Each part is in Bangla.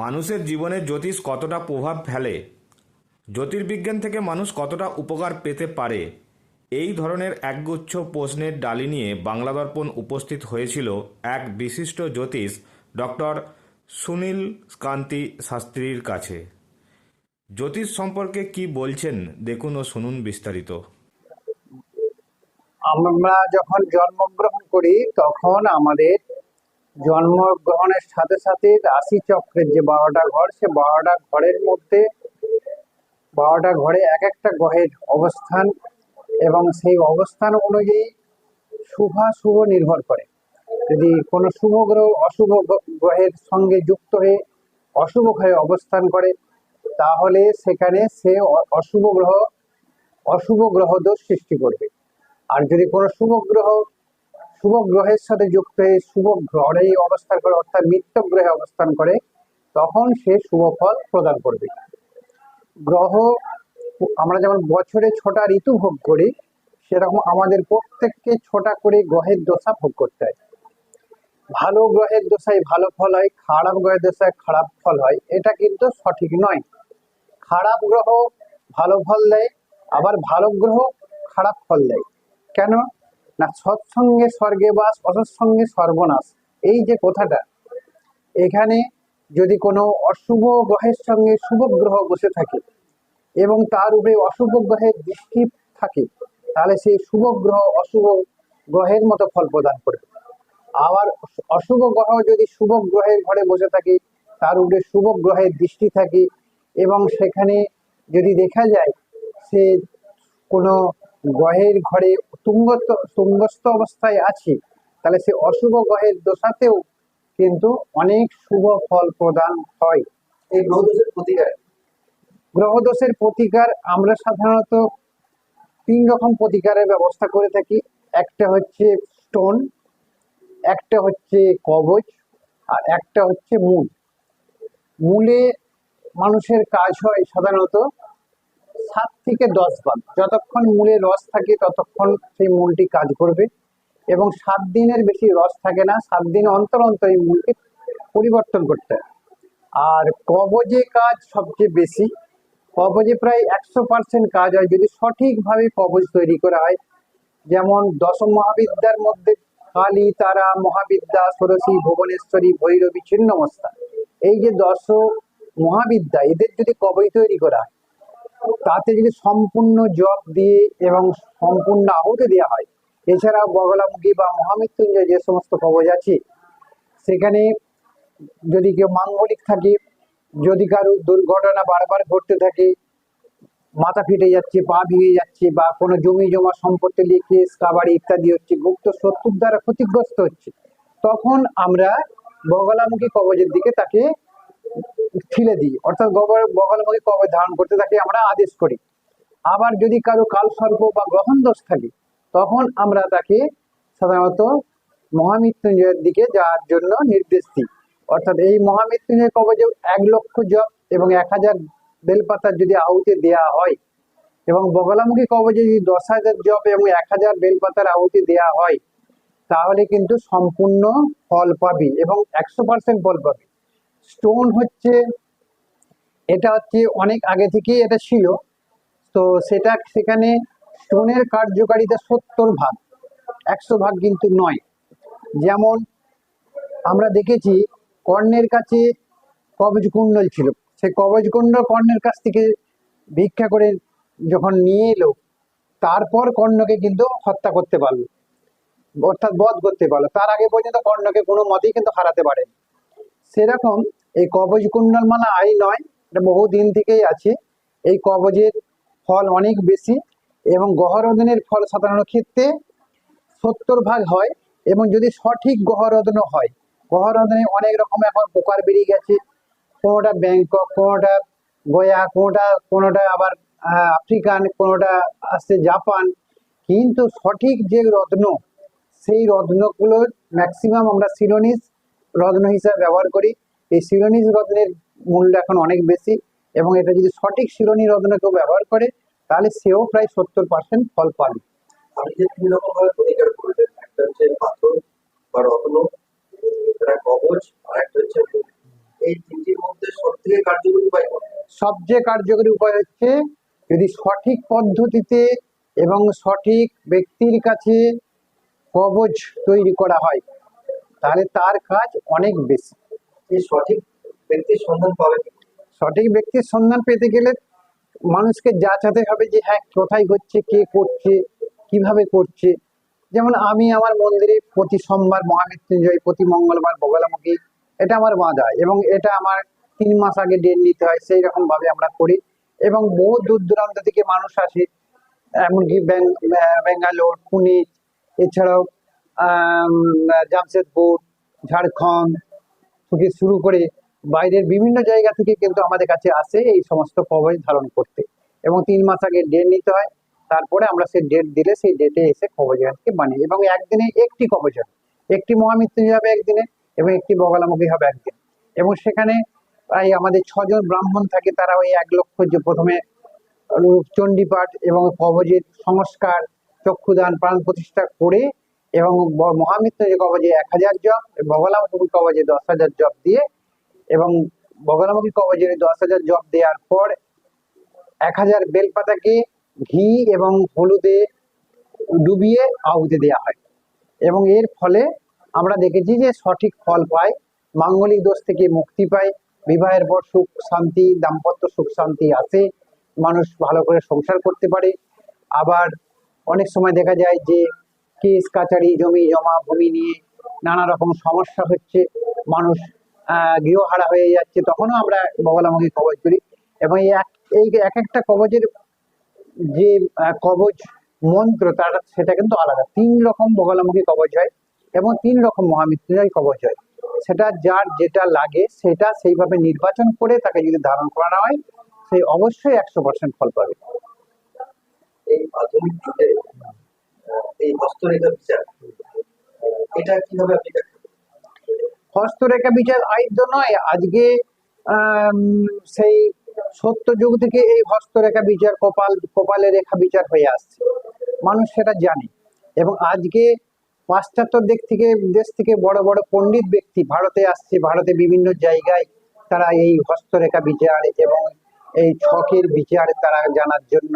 মানুষের জীবনে জ্যোতিষ কতটা প্রভাব ফেলে? জ্যোতির্বিজ্ঞান থেকে মানুষ কতটা উপকার পেতে পারে? এই ধরনের একগুচ্ছ প্রশ্নের ডালি নিয়ে বাংলা দর্পণ উপস্থিত হয়েছিল এক বিশিষ্ট জ্যোতিষ ডক্টর সুনীল কান্তি শাস্ত্রীর কাছে। জ্যোতিষ সম্পর্কে কি বলছেন? দেখুন ও শুনুন বিস্তারিত। আমরা যখন জন্মগ্রহণ করি, তখন আমাদের জন্মগ্রহণের সাথে সাথে রাশি চক্রের যে বারোটা ঘর, সে বারোটা ঘরের মধ্যে, বারোটা ঘরে এক একটা গ্রহের অবস্থান এবং সেই অবস্থান অনুযায়ী শুভাশুভ নির্ভর করে। যদি কোনো শুভ গ্রহ, অশুভ গ্রহের সঙ্গে যুক্ত হয়ে অশুভ ঘরে অবস্থান করে, তাহলে সেখানে সে অশুভ গ্রহ অশুভ গ্রহ দোষ সৃষ্টি করবে। আর যদি কোনো শুভ গ্রহ শুভ গ্রহের সাথে যুক্ত হয়ে শুভ গ্রহে অবস্থান করে, অর্থাৎ মিত্র গ্রহে অবস্থান করে, তখন সে শুভ ফল প্রদান করবে। গ্রহ, আমরা যেমন বছরে ছটা ঋতু ভোগ করি, সেরকম আমাদের প্রত্যেককে ছটা করে গ্রহের দশা ভোগ করতে হয়। ভালো গ্রহের দশায় ভালো ফল হয়, খারাপ গ্রহের দশায় খারাপ ফল হয়, এটা কিন্তু সঠিক নয়। খারাপ গ্রহ ভালো ফল দেয়, আবার ভালো গ্রহ খারাপ ফল দেয়। কেন? না সৎসঙ্গে স্বর্গে বাস, অসৎসঙ্গে সর্বনাশ। এই যে কথাটা, এখানে যদি কোনো অশুভ গ্রহের সঙ্গে শুভ গ্রহ বসে থাকে এবং তার উপরে অশুভ গ্রহের দৃষ্টি থাকে, তাহলে সেই শুভ গ্রহ অশুভ গ্রহের মতো ফল প্রদান করবে আবার অশুভ গ্রহ যদি শুভ গ্রহের ঘরে বসে থাকে, তার উপরে শুভ গ্রহের দৃষ্টি থাকে এবং সেখানে যদি দেখা যায় সে কোনো গ্রহের ঘরে তুঙ্গত তুঙ্গস্থ অবস্থায় আছে তাহলে সে অশুভ গ্রহের দশাতেও কিন্তু অনেক শুভ ফল প্রদান হয়। এই গ্রহদোষের প্রতিকার? গ্রহদোষের প্রতিকার আমরা সাধারণত তিন রকম প্রতিকারের ব্যবস্থা করে থাকি। একটা হচ্ছে স্টোন একটা হচ্ছে কবচ আর একটা হচ্ছে মূল। মূলে মানুষের কাজ হয় সাধারণত সাত থেকে দশ বার যতক্ষণ মূলে রস থাকে, ততক্ষণ সেই মূলটি কাজ করবে। এবং সাত দিনের বেশি রস থাকে না, সাত দিন অন্তর অন্তর এই মূলটি পরিবর্তন করতে হয়। আর কবজে কাজ সবচেয়ে বেশি। কবজে প্রায় একশো পার্সেন্ট কাজ হয় যদি সঠিকভাবে কবজ তৈরি করা হয়। যেমন দশম মহাবিদ্যার মধ্যে কালী, তারা, মহাবিদ্যা, ষোড়শী, ভুবনেশ্বরী, ভৈরবী, ছিন্নমস্তা। এই যে দশ মহাবিদ্যা এদের যদি কবজ তৈরি করা হয় তাতে যদি সম্পূর্ণ জপ দিয়ে এবং সম্পূর্ণ আহুতি দেওয়া হয় এছাড়া বগলামুখী বা মহামৃত্যুঞ্জয় যে সমস্ত কবজ আছে, সেখানে যদি কেউ মাঙ্গলিক থাকে, যদি কারও দুর্ঘটনা বারবার ঘটতে থাকে, মাথা ফেটে যাচ্ছে, পা ভেঙে যাচ্ছে বা কোনো জমি জমা সম্পত্তি নিয়ে কেস কাবাড়ি ইত্যাদি হচ্ছে, গুপ্ত শত্রুর দ্বারা ক্ষতিগ্রস্ত হচ্ছে, তখন আমরা বগলামুখী কবজের দিকে তাকে ঠেলে দিই। অর্থাৎ গবর- বগলামুখী কবজ ধারণ করতে তাকে আমরা আদেশ করি। আবার যদি কারও কালসর্প বা গ্রহণ দোষ থাকে, তখন আমরা তাকে সাধারণত মহামৃত্যুঞ্জয়ের দিকে যাওয়ার জন্য নির্দেশ দিই। অর্থাৎ এই মহামৃত্যুঞ্জয় কবজে এক লক্ষ জপ এবং এক হাজার বেলপাতার যদি আহুতি দেয়া হয় এবং বগলামুখী কবজে যদি দশ হাজার জপ এবং এক হাজার বেলপাতার আহুতি দেয়া হয়, তাহলে কিন্তু সম্পূর্ণ ফল পাবি এবং একশো পার্সেন্ট ফল পাবি। স্টোন হচ্ছে, এটা হচ্ছে অনেক আগে থেকেই এটা ছিল। তো সেটা সেখানে স্টোনের কার্যকারিতা সত্তর ভাগ, একশো ভাগ কিন্তু নয়। যেমন আমরা দেখেছি, কর্ণের কাছে কবজ কুণ্ডল ছিল। সেই কবজ কুণ্ডল কর্ণের কাছ থেকে ভিক্ষা করে যখন নিয়ে এলো, তারপর কর্ণকে কিন্তু হত্যা করতে পারল। অর্থাৎ বধ করতে পারল। তার আগে পর্যন্ত কর্ণকে কোনো মতেই কিন্তু হারাতে পারেনি। সেরকম এই কবজ কুণ্ডল মালা আই নয়, এটা বহু দিন থেকেই আছে। এই কবজের ফল অনেক বেশি এবং গহরোধনের ফল সাধারণ ক্ষেত্রে সত্তর ভাগ হয় এবং যদি সঠিক গহরোধনও হয় গহরদনে অনেক রকম এখন প্রকার বেরিয়ে গেছে। কোনোটা ব্যাংকক, কোনোটা গয়া, কোনোটা কোনোটা আবার আফ্রিকান, কোনোটা আসছে জাপান। কিন্তু সঠিক যে রত্ন, সেই রত্নগুলোর ম্যাক্সিমাম আমরা সিলোনিস রত্ন হিসাবে ব্যবহার করি। এই সিলোনিস রত্নের মূল্য এখন অনেক বেশি এবং এটা যদি সঠিক শিরোনি রত্ন কেউ ব্যবহার করে তাহলে সেও প্রায় সত্তর পার্সেন্ট ফল পাবে। আপনি যে তিন রকম ভাবে প্রতিকার করলেন একটা হচ্ছে পাথর বা রত্ন একটা কবচ আর একটা হচ্ছে এই তিনটির মধ্যে কার্যকরী উপায় সবচেয়ে কার্যকরী উপায় হচ্ছে যদি সঠিক পদ্ধতিতে এবং সঠিক ব্যক্তির কাছে কবচ তৈরি করা হয় তাহলে তার কাজ অনেক বেশি। এই সঠিক ব্যক্তির সন্ধান পাবে সঠিক ব্যক্তির সন্ধান পেতে গেলে মানুষকে যাচাতে হবে যে হ্যাঁ কোথায় হচ্ছে, কে করছে, কীভাবে করছে। যেমন আমি আমার মন্দিরে প্রতি সোমবার মহামৃত্যুঞ্জয়, প্রতি মঙ্গলবার বগলামুখী এটা আমার বাঁধা এবং এটা আমার তিন মাস আগে ডেট নিতে হয়, সেই রকম ভাবে আমরা করি এবং বহু দূর দূরান্ত থেকে মানুষ আসে। এমনকি ব্যাং- ব্যাঙ্গালোর, পুনে, এছাড়াও জামশেদপুর, ঝাড়খণ্ড থেকে শুরু করে বাইরের বিভিন্ন জায়গা থেকে কিন্তু আমাদের কাছে আসে এই সমস্ত কবচ ধারণ করতে। এবং তিন মাস আগে ডেট নিতে হয়, তারপরে আমরা সেই ডেট দিলে সেই ডেটে এসে কবচ গাছকে বানিয়ে। এবং একদিনে একটি কবচ হবে। একটি মহামৃত্যুঞ্জয় হবে একদিনে এবং একটি বগলামুখী হবে একদিন। এবং সেখানে প্রায় আমাদের ছজন ব্রাহ্মণ থাকে, তারা ওই এক লক্ষ যে প্রথমে চণ্ডীপাঠ এবং কবচের সংস্কার, চক্ষুদান, প্রাণ প্রতিষ্ঠা করে এবং ব- মহামৃত্যুঞ্জয় কবচে এক হাজার জপ বগলামুখী কবচে দশ হাজার জপ দিয়ে, এবং বগলামুখী কবচের দশ হাজার জপ দেওয়ার পর এক হাজার বেলপাতাকে ঘি এবং হলুদে ডুবিয়ে আহুতি দেওয়া হয়। এবং এর ফলে আমরা দেখেছি যে সঠিক ফল পাই মাঙ্গলিক দোষ থেকে মুক্তি পায়, বিবাহের পর সুখ, শান্তি, দাম্পত্য সুখ, শান্তি আসে, মানুষ ভালো করে সংসার করতে পারে। আবার অনেক সময় দেখা যায় যে কেস কাচারি জমি জমা, ভূমি নিয়ে নানা রকম সমস্যা হচ্ছে। মানুষ গৃহহারা হয়ে যাচ্ছে। তখনও আমরা বগলামুখী কবজ করি। এবং এই এক একটা কবজের যে কবজ মন্ত্র, তার, সেটা কিন্তু আলাদা। তিন রকম বগলামুখী কবজ হয় এবং তিন রকম মহামৃত্যুঞ্জয় কবচ হয়। সেটা যার যেটা লাগে, সেটা সেইভাবে নির্বাচন করে তাকে যদি ধারণ করানো হয়, সে অবশ্যই একশো পার্সেন্ট ফল পাবে। এই আধুনিক যুগে এই হস্তরেখা বিচার। এটা কীভাবে আপনি হস্তরেখা বিচার আইদ্য নয়, আজকে সেই সত্য যুগ থেকে এই হস্তরেখা বিচার কপাল, কপালে রেখা বিচার হয়ে আসছে। মানুষ সেটা জানে। এবং আজকে পাশ্চাত্য দিক থেকে, দেশ থেকে বড় বড় পণ্ডিত ব্যক্তি ভারতে আসছে, ভারতে বিভিন্ন জায়গায় তারা এই হস্তরেখা বিচার এবং এই ছকের বিচার তারা জানার জন্য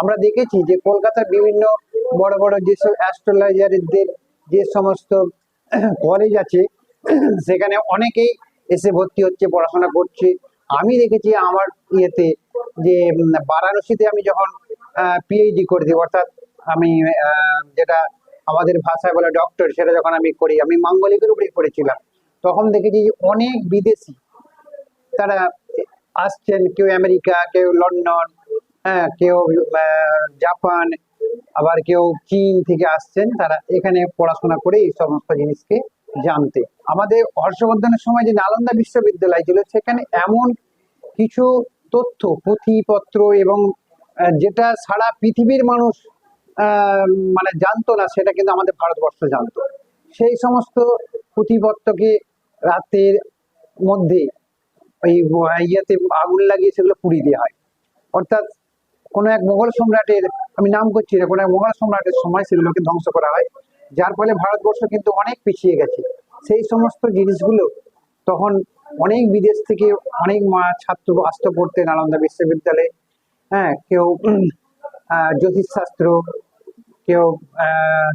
আমরা দেখেছি যে কলকাতার বিভিন্ন বড় বড় যেসব অ্যাস্ট্রোলজারদের যে সমস্ত কলেজ আছে, সেখানে অনেকেই এসে ভর্তি হচ্ছে, পড়াশোনা করছে। আমি দেখেছি আমার ইয়েতে যে বারাণসীতে আমি যখন পিএইচডি করছি অর্থাৎ আমি যেটা আমাদের ভাষায় বলে ডক্টর সেটা যখন আমি করি, আমি মাঙ্গলিকের উপরেই করেছিলাম তখন দেখেছি যে অনেক বিদেশি তারা আসছেন, কেউ আমেরিকা, কেউ লন্ডন হ্যাঁ কেউ জাপান, আবার কেউ চীন থেকে আসছেন, তারা এখানে পড়াশোনা করে এই সমস্ত জিনিসকে জানতে। আমাদের হর্ষবর্ধনের সময় যে নালন্দা বিশ্ববিদ্যালয় ছিল, সেখানে এমন কিছু তথ্য, পুঁথিপত্র এবং যেটা সারা পৃথিবীর মানুষ মানে জানতো না, সেটা কিন্তু আমাদের ভারতবর্ষ জানতো। সেই সমস্ত পুঁথিপত্রকে রাতের মধ্যে, ওই ইয়েতে আগুন লাগিয়ে সেগুলো পুড়িয়ে দেওয়া হয়। অর্থাৎ কোনো এক মোগল সম্রাটের, আমি নাম করছি না, কোনো এক মোগল সম্রাটের সময় সেগুলোকে ধ্বংস করা হয়। যার ফলে ভারতবর্ষ কিন্তু অনেক পিছিয়ে গেছে। সেই সমস্ত জিনিসগুলো তখন অনেক বিদেশ থেকে অনেক মা ছাত্র আসতে পড়তে নালন্দা বিশ্ববিদ্যালয়ে। হ্যাঁ কেউ জ্যোতিষশাস্ত্র, কেউ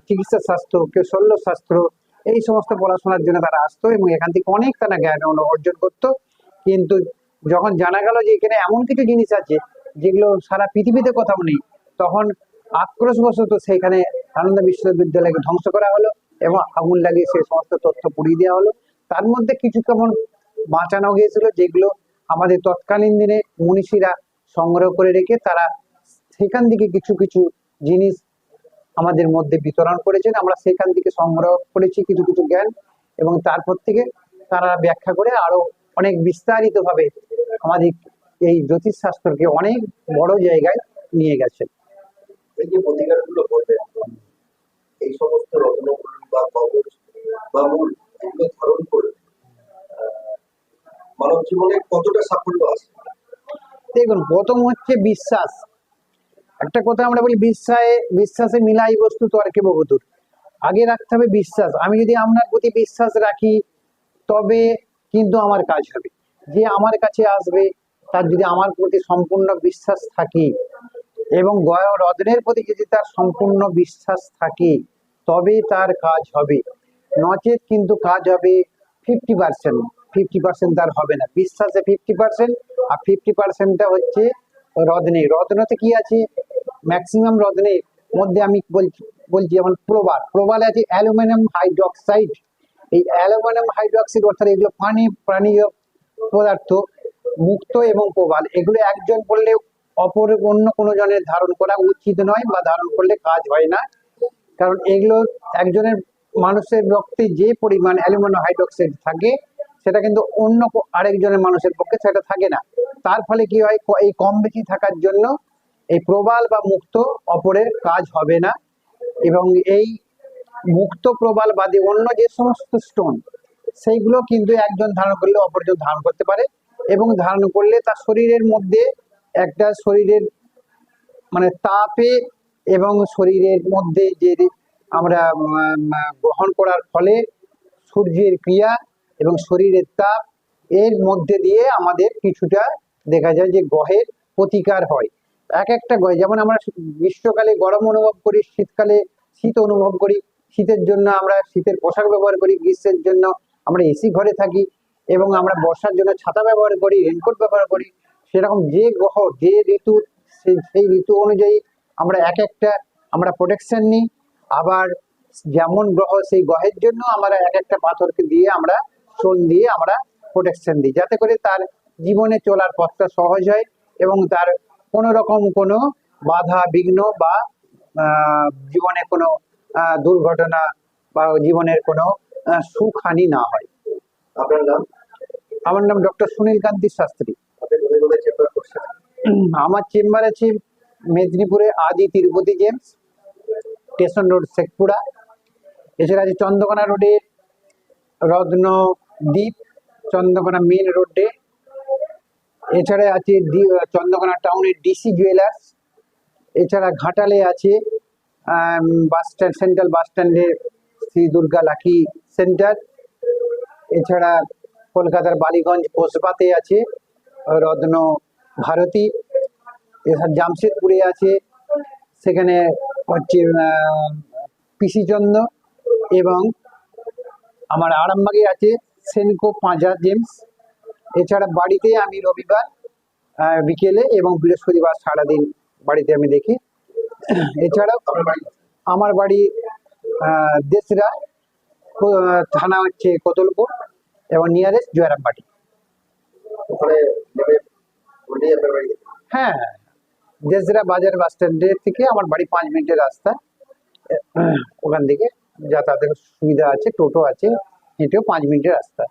চিকিৎসা শাস্ত্র কেউ শল্য শাস্ত্র এই সমস্ত পড়াশোনার জন্য তারা আসতো এবং এখান থেকে অনেক তারা জ্ঞান অর্জন করতো। কিন্তু যখন জানা গেল যে এখানে এমন কিছু জিনিস আছে যেগুলো সারা পৃথিবীতে কোথাও নেই তখন আক্রোশবশত সেখানে আনন্দ বিশ্ববিদ্যালয়কে ধ্বংস করা হলো এবং আগুন লাগিয়ে সেই সমস্ত তথ্য পুড়িয়ে দেওয়া হলো। তার মধ্যে কিছু কেমন বাঁচানো গিয়েছিল যেগুলো আমাদের তৎকালীন দিনে মনীষীরা সংগ্রহ করে রেখে তারা সেখান থেকে কিছু কিছু জিনিস আমাদের মধ্যে বিতরণ করেছেন। আমরা সেখান থেকে সংগ্রহ করেছি কিছু কিছু জ্ঞান এবং তারপর থেকে তারা ব্যাখ্যা করে আরও অনেক বিস্তারিত ভাবে আমাদের এই জ্যোতিষ শাস্ত্রকে অনেক বড় জায়গায় নিয়ে গেছে। এই যে প্রতিকারগুলো বললেন এই সমস্ত রত্নগুলো বা কবচ বা মূল এগুলো ধারণ করে মানব জীবনে কতটা সাফল্য আছে? দেখুন প্রথম হচ্ছে বিশ্বাস। একটা কথা আমরা বলি বিশ্বাসে বিশ্বাসে মিলাই বস্তু তর্কে বহুদূর আগে রাখতে হবে বিশ্বাস। আমি যদি আপনার প্রতি বিশ্বাস রাখি তবে কিন্তু আমার কাজ হবে। যে আমার কাছে আসবে তার যদি আমার প্রতি সম্পূর্ণ বিশ্বাস থাকে এবং রত্নের প্রতি যদি তার সম্পূর্ণ বিশ্বাস থাকে তবে তার কাজ হবে। নচেত কিন্তু কাজ হবে ফিফটি পার্সেন্ট ফিফটি পার্সেন্ট তার হবে না। বিশ্বাসে ফিফটি পার্সেন্ট আর ফিফটি পার্সেন্টটা হচ্ছে রত্নে রত্নতে কি আছে? ম্যাক্সিমাম রত্নের মধ্যে আমি বলছি বলছি যেমন প্রবাল। প্রবালে আছে অ্যালুমিনিয়াম হাইড্রক্সাইড এই অ্যালুমিনিয়াম হাইড্রক্সাইড অর্থাৎ এগুলো পানি প্রাণীয় পদার্থ মুক্ত এবং প্রবাল। এগুলো একজন করলে অপর অন্য কোনো জনের ধারণ করা উচিত নয় বা ধারণ করলে কাজ হয় না। কারণ এগুলো একজনের মানুষের রক্তে যে পরিমাণ অ্যালুমিনিয়াম হাইড্রক্সাইড থাকে, সেটা কিন্তু অন্য আরেকজনের মানুষের পক্ষে সেটা থাকে না। তার ফলে কি হয় এই কম বেশি থাকার জন্য এই প্রবাল বা মুক্ত অপরের কাজ হবে না। এবং এই মুক্ত, প্রবাল বাদে অন্য যে সমস্ত স্টোন সেইগুলো কিন্তু একজন ধারণ করলে অপরজন ধারণ করতে পারে। এবং ধারণ করলে তার শরীরের মধ্যে একটা শরীরের মানে তাপে এবং শরীরের মধ্যে যে আমরা গ্রহণ করার ফলে সূর্যের ক্রিয়া এবং শরীরের তাপ এর মধ্যে দিয়ে আমাদের কিছুটা দেখা যায় যে গ্রহের প্রতিকার হয়। এক একটা গ্রহে, যেমন আমরা গ্রীষ্মকালে গরম অনুভব করি, শীতকালে শীত অনুভব করি, শীতের জন্য আমরা শীতের পোশাক ব্যবহার করি, গ্রীষ্মের জন্য আমরা এসি ঘরে থাকি এবং আমরা বর্ষার জন্য ছাতা ব্যবহার করি রেনকোট ব্যবহার করি সেরকম যে গ্রহ যে ঋতু সেই ঋতু অনুযায়ী আমরা এক একটা আমরা প্রোটেকশন নিই। আবার যেমন গ্রহ সেই গ্রহের জন্য আমরা এক একটা পাথরকে দিয়ে আমরা সোল দিয়ে আমরা প্রোটেকশন দিই যাতে করে তার জীবনে চলার পথটা সহজ হয় এবং তার কোনো রকম কোনো বাধা বিঘ্ন বা জীবনে কোনো দুর্ঘটনা বা জীবনের কোনো আহ, সুখহানি না হয়। আপনার নাম? আমার নাম ডক্টর সুনীল কান্তি শাস্ত্রী। আমার চেম্বার আছে মেদিনীপুরে Adi Tirupati gems station road Shekhpura. এছাড়া আছে চন্দ্রকোনা রোডে রত্ন দ্বীপ চন্দ্রকোনা মেন রোডে এছাড়া আছে চন্দ্রকোনা টাউনের ডিসি জুয়েলার্স এছাড়া ঘাটালে আছে বাস স্ট্যান্ড সেন্ট্রাল বাস স্ট্যান্ডে শ্রী দুর্গা লাকি সেন্টার এছাড়া কলকাতার বালিগঞ্জ, কোসবাতে আছে, রত্ন ভারতী, এছাড়া জামশেদপুরে আছে, সেখানে হচ্ছে পিসিচন্দ্র এবং আমার আরামবাগে আছে সেনকো পাঁজা জেমস। এছাড়া বাড়িতে আমি রবিবার বিকেলে এবং বৃহস্পতিবার সারাদিন বাড়িতে আমি দেখি। এছাড়াও আমার বাড়ি দেশরা থানা হচ্ছে কদলপুর এবং নিয়ারেস্ট জয়রামবাটি। হ্যাঁ দেশরা বাজার বাস স্ট্যান্ডের থেকে আমার বাড়ি পাঁচ মিনিটের রাস্তা। ওখান থেকে যাতায়াতের সুবিধা আছে টোটো আছে এটিও পাঁচ মিনিটের রাস্তা।